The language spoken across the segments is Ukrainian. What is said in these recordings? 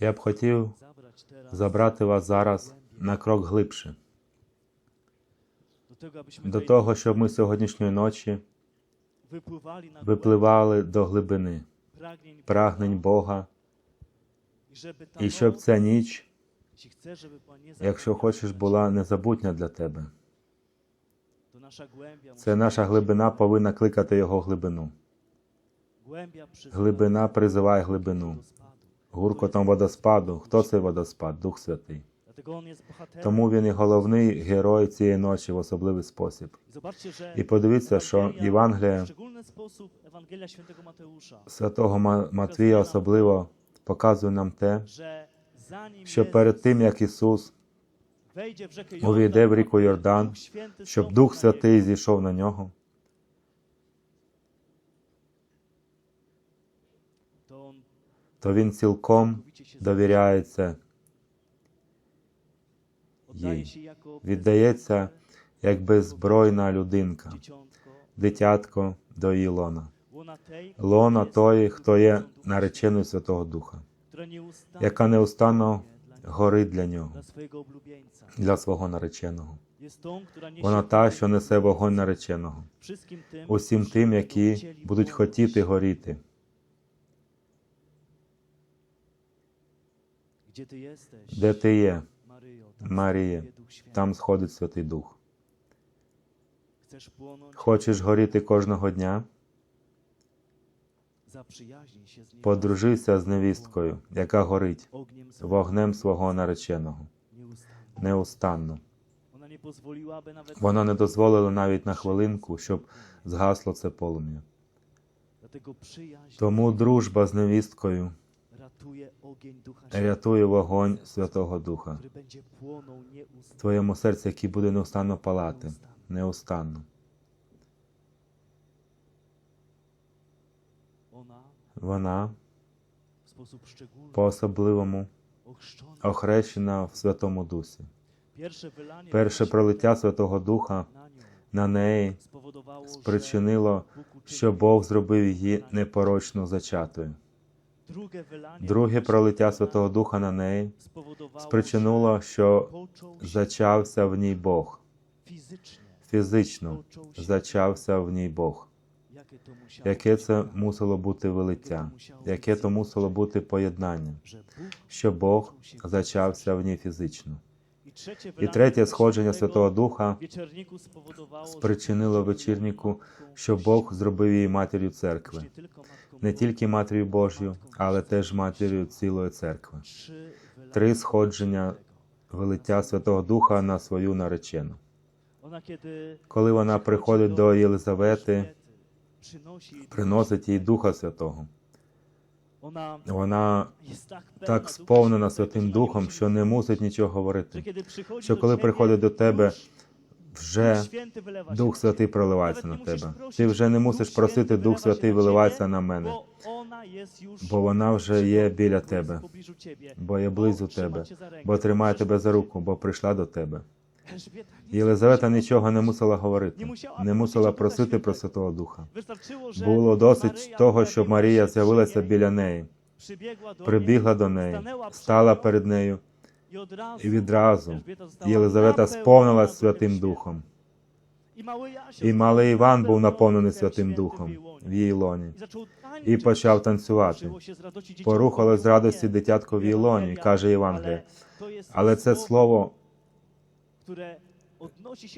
Я б хотів забрати вас зараз на крок глибше, до того, щоб ми сьогоднішньої ночі випливали до глибини прагнень Бога, і щоб ця ніч, якщо хочеш, була незабутня для тебе. Це наша глибина повинна кликати його глибину. Глибина призиває глибину. Гуркотом водоспаду. Хто цей водоспад? Дух Святий. Тому він і головний герой цієї ночі в особливий спосіб. І подивіться, що Євангелія святого Матвія особливо показує нам те, що перед тим, як Ісус увійде в ріку Йордан, щоб Дух Святий зійшов на нього, то він цілком довіряється їй. Віддається як беззбройна людинка, дитятко до її лона. Лона тої, хто є нареченою Святого Духа, яка неустанно горить для нього, для свого нареченого. Вона та, що несе вогонь нареченого, усім тим, які будуть хотіти горіти. Де ти є, Święty. там сходить Святий Дух. Хочеш горіти кожного дня? Подружися з невісткою, яка горить вогнем свого нареченого, неустанно. Вона не дозволила навіть на хвилинку, щоб згасло це полум'я. Тому дружба з невісткою рятує вогонь Святого Духа в твоєму серці, який буде неустанно палати, неустанно. Вона szczególny по-особливому охрещена в Святому Дусі. Перше пролиття Святого Духа на неї спричинило, що Бог зробив її непорочно зачатою. Друге пролиття Святого Духа на неї спричинило, що зачався в ній Бог. Фізично. Зачався в ній Бог. Яке це мусило бути вилиття, яке то мусило бути поєднання, що Бог зачався в ній фізично. І третє сходження Святого Духа спричинило Bóg вечірнику, що Бог зробив її матір'ю церкви, не тільки матір'ю Божою, але теж матір'ю цілої церкви. Три сходження. Вилиття Святого Духа на свою наречену. Коли вона приходить до Єлизавети, приносить їй Духа Святого. Вона так сповнена Святим Духом, що не мусить нічого говорити. що коли приходить до тебе, Вже Дух Святий проливається на тебе. Ти вже не мусиш просити, Дух Святий виливається на мене, бо вона вже є біля тебе, бо є близу тебе, бо тримає тебе за руку, бо прийшла до тебе. Єлизавета нічого не мусила говорити, не мусила просити про Святого Духа. Було досить того, що Марія з'явилася біля неї, прибігла до неї, стала перед нею, і відразу Єлизавета сповнилась Святим Духом. І малий Іван був наповнений Святим Духом в її лоні. І почав танцювати. Порухалось з радості дитятко в її лоні, каже Євангеліє. Але це слово,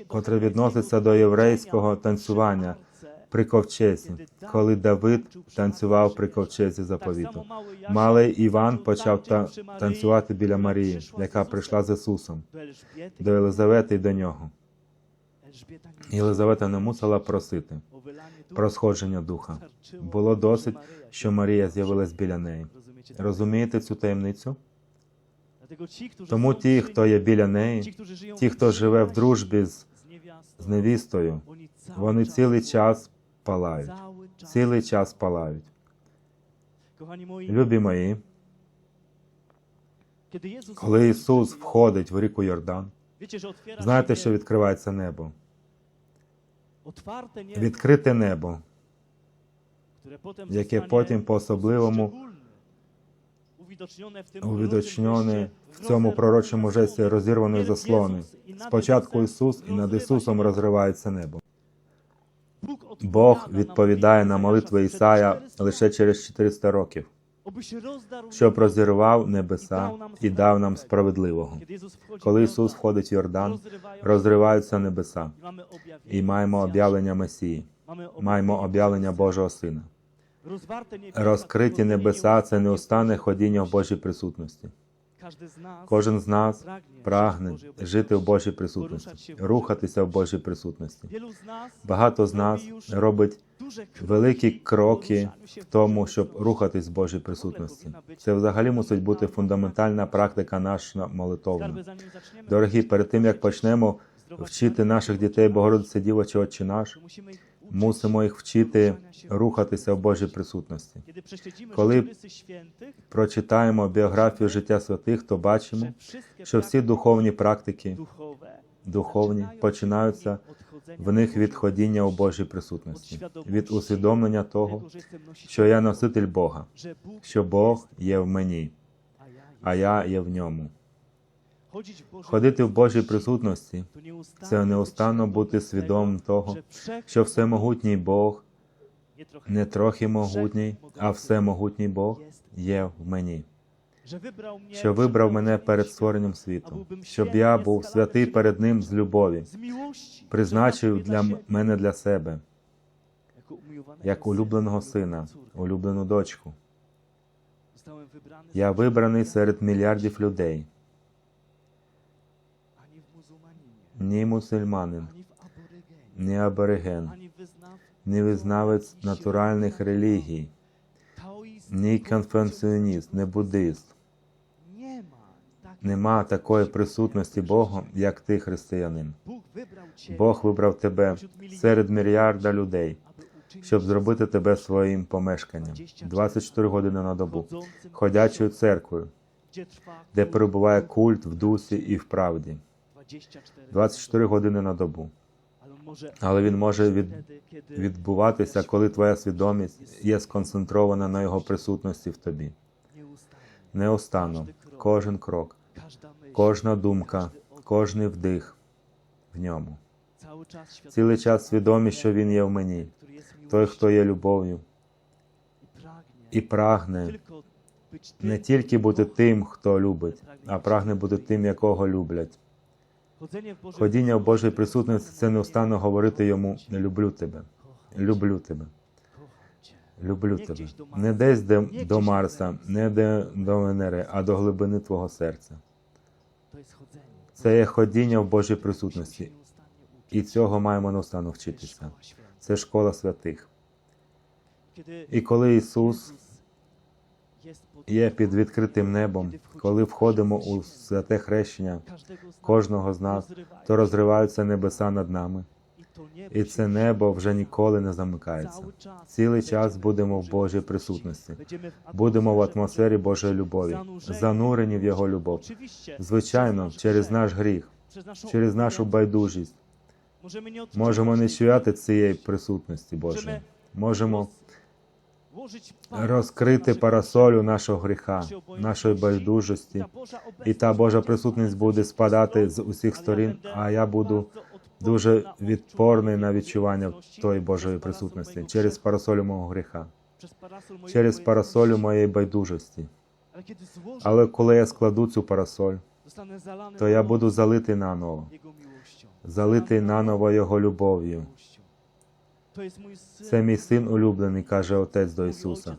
котре відноситься до єврейського танцювання при ковчезі, коли Давид танцював при ковчезі заповіту. Малий Іван почав та- танцювати біля Марії, яка прийшла з Ісусом, до Єлизавети і до нього. Єлизавета не мусила просити про сходження духа. Було досить, що Марія з'явилась біля неї. Розумієте цю таємницю? Тому ті, хто є біля неї, ті, хто живе в дружбі з, з невістою, вони цілий час палають. Цілий час палають. Любі мої, коли Ісус входить в ріку Йордан, знаєте, що відкривається небо. Відкрите небо, яке потім по особливому увідочньоне в цьому пророчому жесті розірваної заслони. Спочатку Ісус, і над Ісусом розривається небо. Бог відповідає на молитви Ісая лише через 400 років, щоб розірвав небеса і дав нам справедливого. Коли Ісус входить в Йордан, розриваються небеса, і маємо об'явлення Месії, маємо об'явлення Божого Сина. Розкриті небеса це неустанне ходіння в Божій присутності. Кожен з нас прагне жити в Божій присутності, рухатися в. Божій присутності. Багато з нас робить великі кроки в тому, щоб рухатись в Божій присутності. Це взагалі мусить бути фундаментальна практика наша молитовна. Дорогі, перед тим як почнемо вчити наших дітей Богородиці Дівочі Отче наш, мусимо їх вчити рухатися в Божій присутності. Коли Прочитаємо біографію життя святих, то бачимо, що всі духовні практики, духовні, починаються в них w Bożej відходіння у Божій присутності, від усвідомлення того, що я носитель Бога, що Бог є в мені, а я є в ньому. Ходити в Божій присутності. Це неустанно бути свідомим того, що всемогутній Бог не трохи могутній, а всемогутній Бог є. в мені, що вибрав мене перед створенням світу, щоб я був святий перед Ним з любові, призначив для мене для себе, як улюбленого сина, улюблену дочку. Я вибраний серед мільярдів людей, ні мусульманин, ні абориген, ні визнавець натуральних релігій, ні конфесіоніст, не буддист. Нема такої присутності Бога, як ти, християнин. Бог вибрав тебе серед мільярда людей, щоб зробити тебе своїм помешканням 24 години на добу, ходячою церквою, де перебуває культ в дусі і в правді, 24 24 години на добу. Але він може від, відбуватися, коли твоя свідомість є сконцентрована на його присутності в тобі. Неустанно, кожен крок, кожна думка, кожний вдих в ньому. Цілий час свідомість, що він є в мені, той, хто є любов'ю, і прагне не тільки бути тим, хто любить, а прагне бути тим, якого люблять. Ходіння в Божій присутності це неустанно говорити йому люблю тебе, люблю тебе, люблю тебе. Не десь де до Марса, не де до Венери, а до глибини твого серця. Це є ходіння в Божій присутності, і цього маємо неустанно вчитися. Це школа святих. І коли Ісус є під відкритим небом, коли входимо у святе хрещення кожного з нас, то розриваються небеса над нами, і це небо вже ніколи не замикається. Цілий час будемо в Божій присутності. Будемо в атмосфері Божої любові, занурені в Його любов. Звичайно, через наш гріх, через нашу байдужість можемо не чуяти цієї присутності Божої. Можемо розкрити парасолю нашого гріха, нашої байдужості, і та Божа присутність буде спадати з усіх сторін, а я буду дуже відпорний на відчування тої Божої присутності через парасолю мого гріха, через парасолю моєї байдужості. Але коли я складу цю парасоль, то я буду залитий наново, залитий наново Його любов'ю. Це мій син улюблений, каже Отець до Ісуса.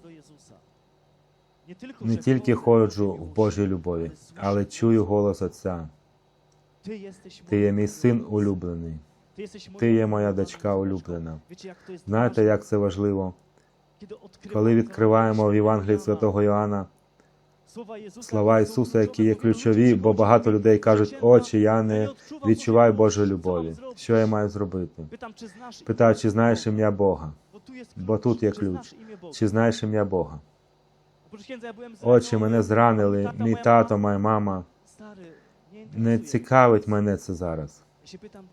Не тільки ходжу в Божій любові, але чую голос Отця. Ти є мій син улюблений. Ти є моя дочка улюблена. Знаєте, як це важливо, коли відкриваємо в Євангелії Святого Йоанна слова Ісуса, які є ключові, бо багато людей кажуть, очі, я не відчуваю Божої любові. Що я маю зробити? Питаю, чи знаєш ім'я Бога? Бо тут є ключ. Чи знаєш ім'я Бога? Очі, мене зранили, мій тато, моя мама. Не цікавить мене це зараз.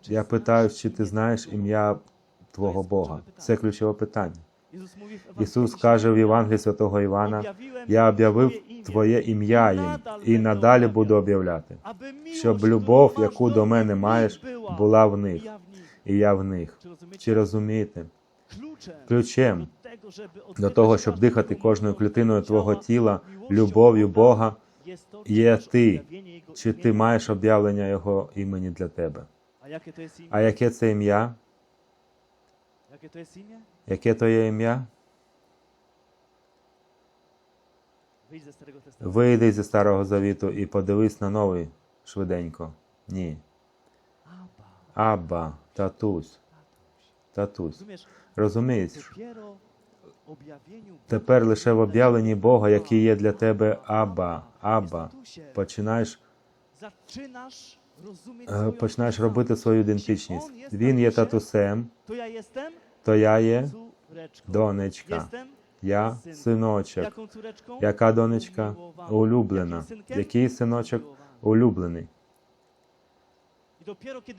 Я питаю, чи ти знаєш ім'я Твого Бога. Це ключове питання. Ісус каже в Євангелії святого Івана: Я об'явив Твоє ім'я, їм, і надалі буду об'являти, щоб любов, яку до мене маєш, була, в них, я в них». і я в них. Чи розумієте? Ключем до того, щоб дихати кожною клітиною Твого тіла, любов'ю Бога, є ти, чи ти маєш об'явлення Його імені для тебе? А яке це ім'я? Яке то є ім'я? Вийди зі Старого Завіту і подивись на новий швиденько. Ні. Абба, татусь, татусь. Розумієш? Тепер лише в об'явленні Бога, який є для тебе Абба, Абба, починаєш, е, починаєш робити свою ідентичність. Він є татусем, то я є донечка, я синочок. Яка донечка? Улюблена. Який синочок? Улюблений.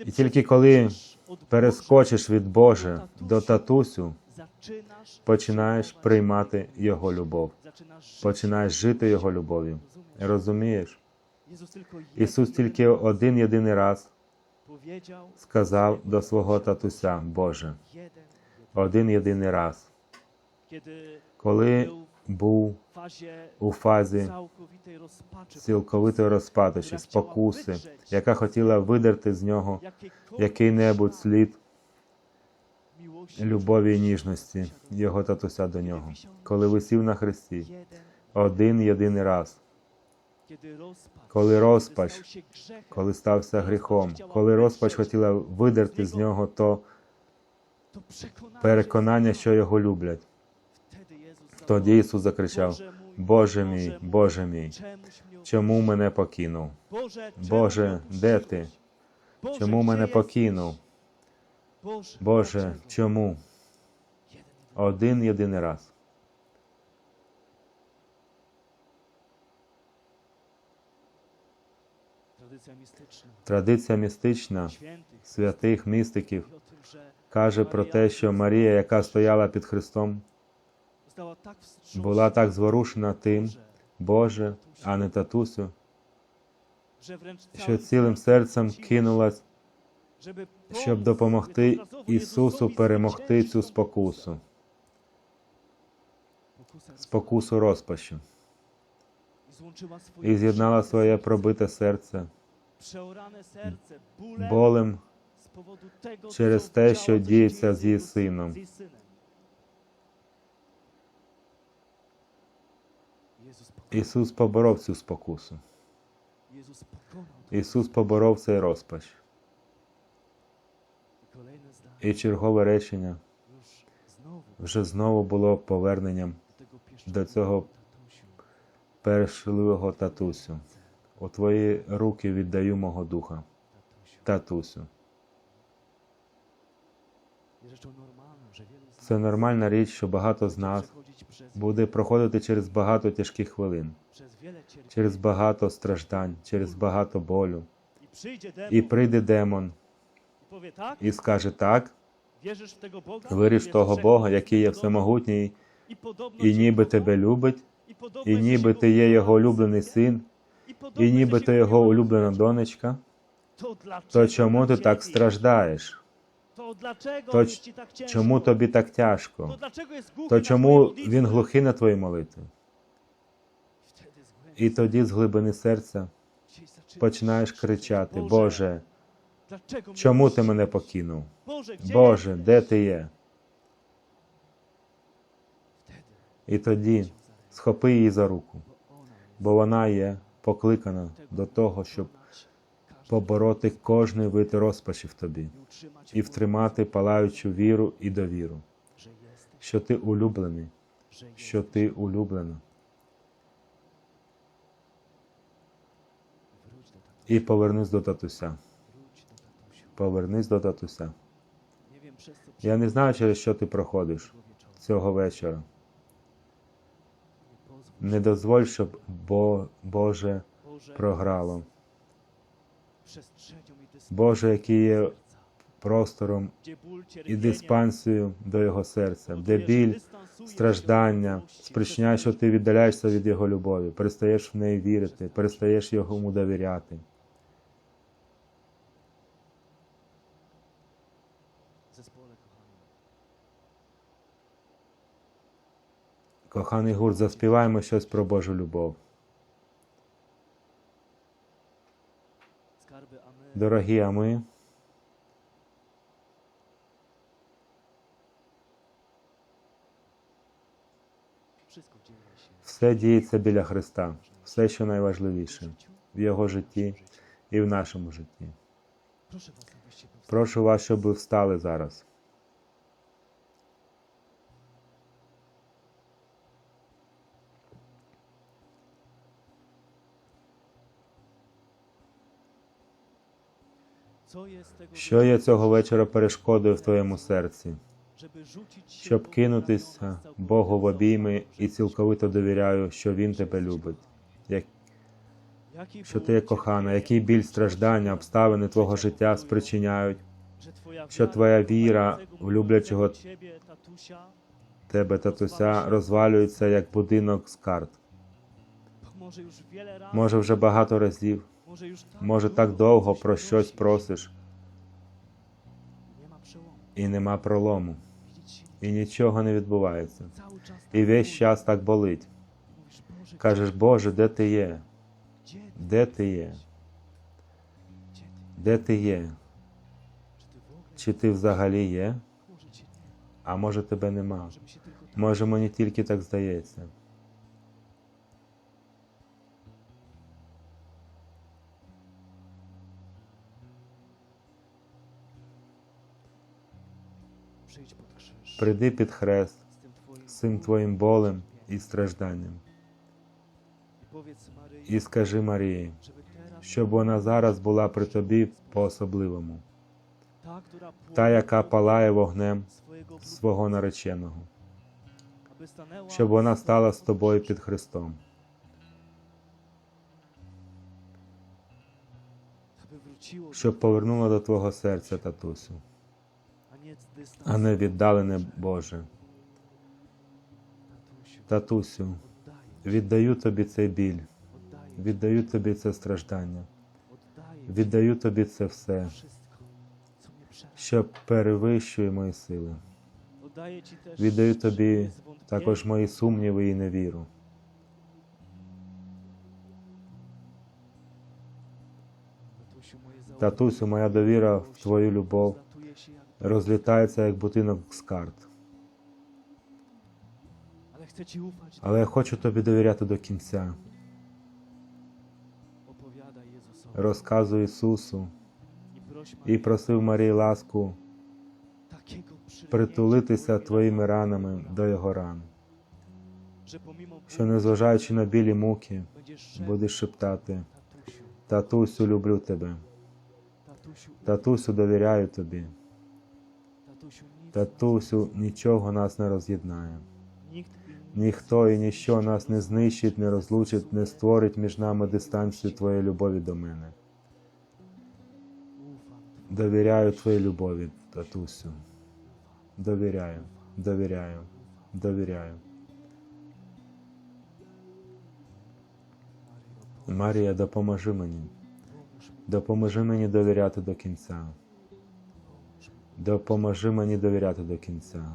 І тільки коли Перескочиш від Боже до татусю, починаєш приймати Його любов, починаєш жити Його любов'ю. Розумієш? Ісус тільки один єдиний раз сказав до свого татуся, Боже, один єдиний раз, коли був у фазі цілковитої розпатощі, спокуси, яка хотіла видерти з нього який-небудь слід любові і ніжності його татуся до нього, коли висів на хресті один єдиний раз, коли розпач, коли стався гріхом, коли розпач хотіла видерти з нього то переконання, що його люблять. Тоді Ісус закричав: Боже мій, Боже мій, чому мене покинув? Боже, де ти? Чому мене покинув? Боже, чому? Один єдиний раз. Традиція містична святих містиків каже про те, що Марія, яка стояла під Христом, була так зворушена тим, Боже, а не татусю, що цілим серцем кинулась, щоб допомогти Ісусу перемогти цю спокусу, спокусу розпачу, і з'єднала своє пробите серце. Болем через те, що діється з її сином. Ісус поборов цю спокусу. Ісус поборов цей розпач. І чергове речення вже знову було поверненням до цього першливого татусю. У твої руки віддаю мого духа, татусю. Це нормальна річ, що багато з нас буде проходити через багато тяжких хвилин, через багато страждань, через багато болю. І прийде демон і скаже так, віриш того Бога, який є всемогутній, і ніби тебе любить, і ніби ти є його улюблений син, і ніби ти його улюблена донечка, то чому ти так страждаєш? То? Чому тобі так тяжко? То чому він глухий на твої молитви? І тоді з глибини серця починаєш кричати: Боже, чому ти мене покинув? Боже, де ти є? І тоді схопи її за руку, бо вона є покликана до того, щоб побороти кожний вид розпачі в тобі і втримати палаючу віру і довіру, що ти улюблений, що ти улюблена, і повернись до татуся. Повернись до татуся. Я не знаю, через що ти проходиш цього вечора. Не дозволь, щоб Бо, Боже програло. Боже, який є простором і диспансію до його серця, де біль, страждання спричиняє, що ти віддаляєшся від його любові, перестаєш в неї вірити, перестаєш йому довіряти. Коханий гурт, заспіваємо щось про Божу любов. Дорогі, а ми все діється біля Христа, все, що найважливіше в Його житті і в нашому житті. Прошу вас, щоб ви встали зараз. Що є цього вечора перешкодою в твоєму серці, щоб кинутися Богу в обійми і цілковито довіряю, що Він тебе любить, як що ти є кохана, який біль, страждання, обставини твого життя спричиняють. Що твоя віра в люблячого тебе, татуся, розвалюється як будинок з карт. Може, вже багато разів, може так довго про щось просиш, і нема пролому, і нічого не відбувається. І весь час так болить. Кажеш, Боже, де ти є? Де ти є? Де ти є? Чи ти взагалі є? А може тебе нема? Може мені тільки так здається. Прийди під хрест з цим твоїм болем і стражданням. І скажи Марії, щоб вона зараз була при тобі по-особливому, та, яка палає вогнем свого нареченого, щоб вона стала з тобою під. Христом, щоб повернула до твого серця, татусю. А не віддалене Боже. Татусю, віддаю тобі цей біль, віддаю тобі це страждання, віддаю тобі це все, що перевищує мої сили. Віддаю тобі також мої сумніви і невіру. Татусю, моя довіра в твою любов розлітається як будинок з карт. Але я хочу тобі довіряти до кінця. Розказуй Ісусу. І просив Марії ласку притулитися твоїми ранами до Його ран, що незважаючи на білі муки, будеш шептати: Татусю, люблю тебе, татусю, довіряю тобі, татусю, нічого нас не роз'єднає. Ніхто і ніщо нас не знищить, не розлучить, не створить між нами дистанцію твоєї любові до мене. Довіряю твоїй любові, татусю. Довіряю, довіряю, довіряю. Марія, допоможи мені. Допоможи мені довіряти до кінця. Допоможи мені довіряти до кінця.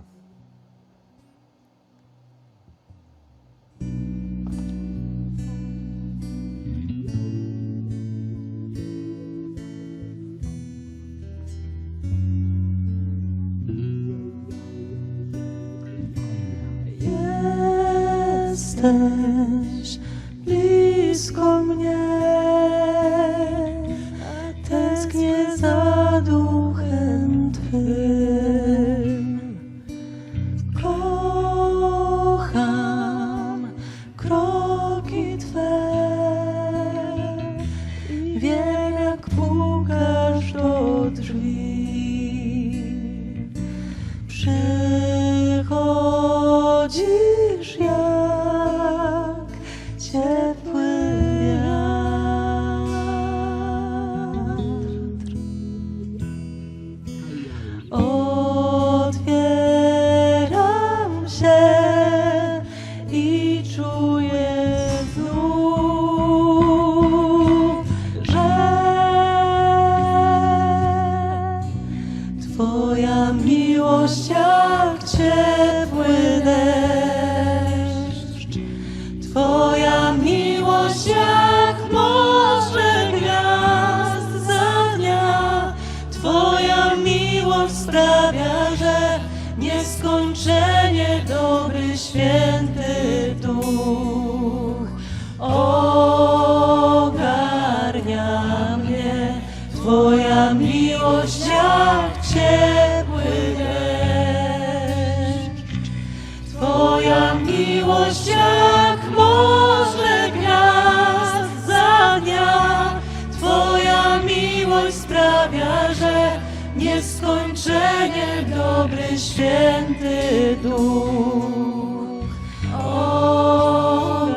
Święty duch ogarnia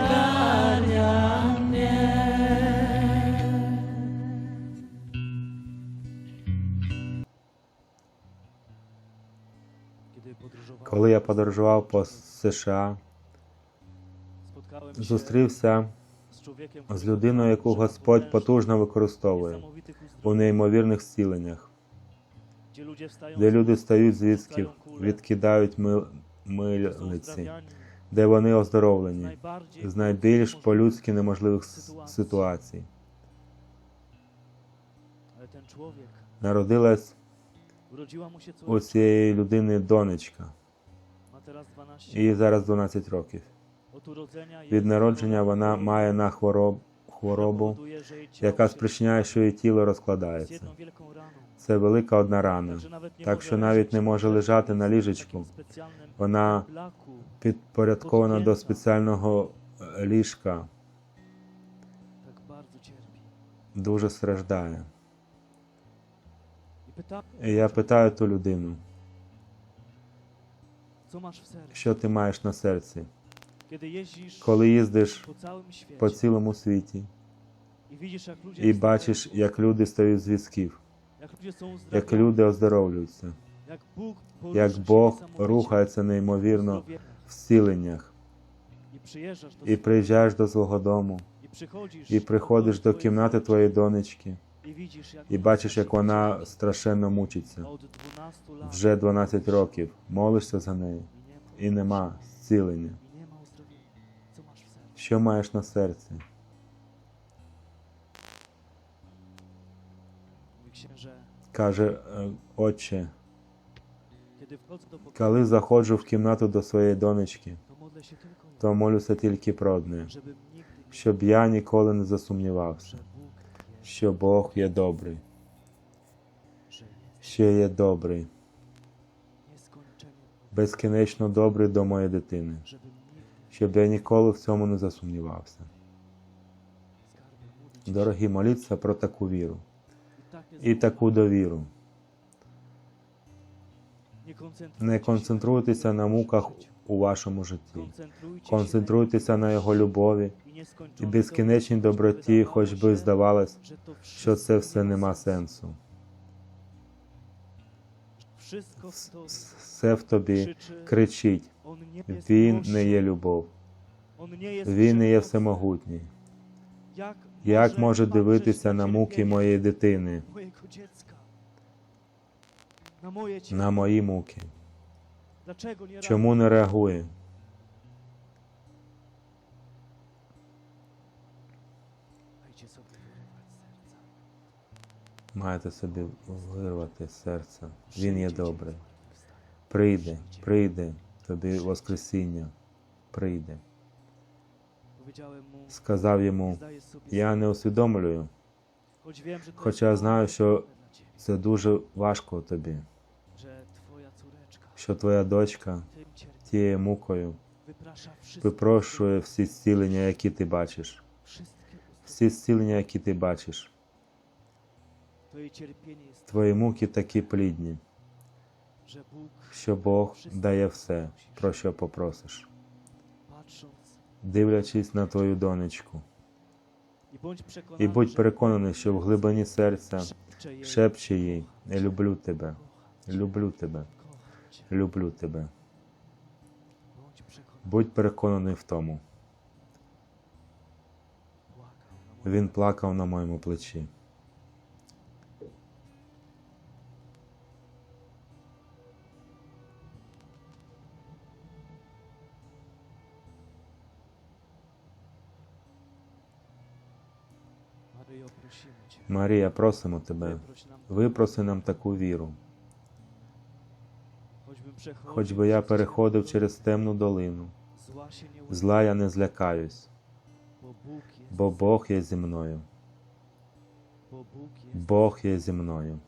mnie. Коли я подорожував по США, зустрівся з людиною, яку Господь потужно використовує у неймовірних зціленнях, де люди стають з візків, puszczają kulę, відкидають мил- мильниці, де вони оздоровлені з найбільш по-людськи неможливих ситуацій. Народилась у цієї людини донечка, ma teraz 12 їй зараз 12 років. Від народження вона має на хвороб, хворобу, яка спричиняє, що її тіло розкладається. Це велика одна рана. Так що навіть не може лежати на ліжечку. Вона підпорядкована до спеціального е, ліжка, дуже страждає. І я питаю ту людину, що ти маєш на серці, коли їздиш по цілому світі і бачиш, як люди стають з візків, як люди оздоровлюються, як Бог рухається неймовірно в зціленнях, і приїжджаєш до свого дому, і приходиш до кімнати твоєї донечки, і бачиш, як вона страшенно мучиться. Od 12 lat Вже 12 років молишся за ma, і нема зцілення. Що маєш на серці? Каже, «Е, отче, коли заходжу в кімнату до своєї донечки, то молюся тільки про одне, щоб я ніколи не засумнівався, що Бог є добрий, що є добрий, безкінечно добрий до моєї дитини, щоб я ніколи в цьому не засумнівався. Дорогі, моліться про таку віру і таку довіру. Не концентруйтеся на муках у вашому житті. Концентруйтеся на Його любові і безкінечній доброті, хоч би здавалось, що це все нема сенсу. Все в тобі кричить. Він не є любов, він не є всемогутній. Як може дивитися на муки моєї дитини, на мої муки? Чому не реагує? Маєте собі вирвати з серця. Він є добрий. Прийде, прийде тобі Воскресіння. Прийде. Сказав йому, я не усвідомлюю, хоча знаю, що це дуже важко тобі, що твоя дочка тією мукою випрошує всі зцілення, які ти бачиш. Всі зцілення, які ти бачиш. Твої муки такі плідні, що Бог дає все, про що попросиш. Дивлячись на твою донечку. І будь переконаний, що в глибині серця шепче їй, люблю тебе, люблю тебе, люблю тебе. Будь переконаний в тому. Він плакав на моєму плечі. Марія, просимо тебе, випроси нам таку віру, хоч би я переходив через темну долину. Зла я не злякаюсь, бо Бог є зі мною. Бог є зі мною.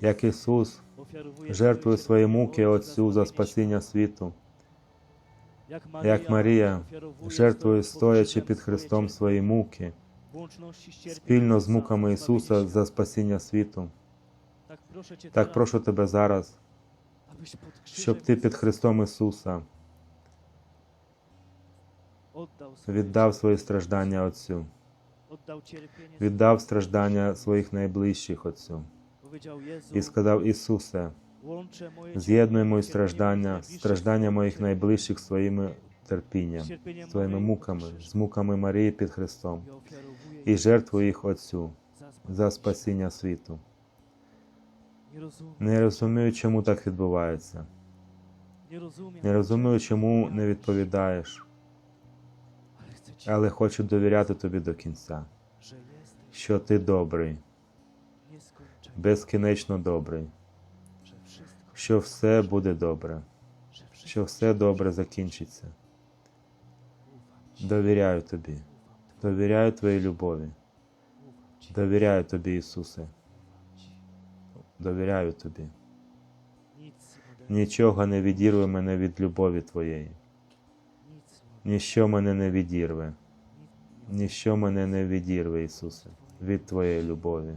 Як Ісус жертвує свої муки Отцю за спасіння світу, як Марія жертвує стоячи під Христом свої муки, спільно з муками Ісуса за спасіння світу. Так прошу тебе зараз, щоб ти під Христом Ісуса віддав свої страждання Отцю, віддав страждання своїх найближчих Отцю. І сказав Ісусе, з'єднуй мої страждання, страждання моїх найближчих своїми терпінням, своїми муками, з муками Марії під Христом, і jej жертвую їх Отцю. За спасіння. світу. Не розумію, чому так відбувається. Не розумію, чому не відповідаєш, але хочу довіряти тобі до кінця, що ти добрий, безкінечно добрий, що все буде добре, що все добре закінчиться. Довіряю тобі, довіряю твоїй любові, довіряю тобі, Ісусе, довіряю тобі. Нічого не відірве мене від любові твоєї, ніщо мене не відірве, ніщо мене не відірве, Ісусе, від твоєї любові.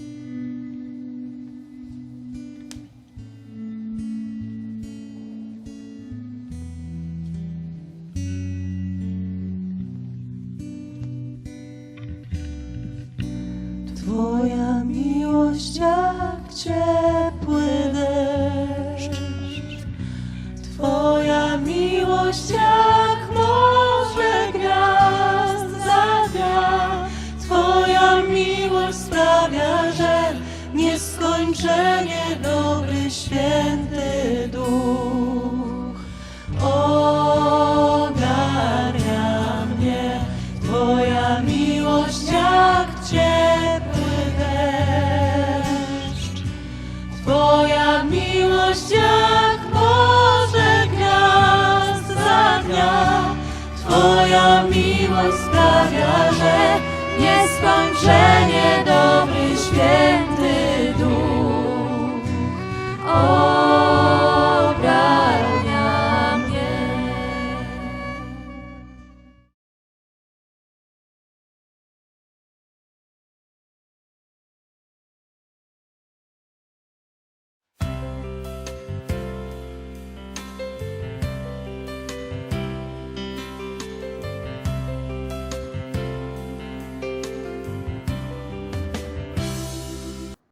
miłość sprawia,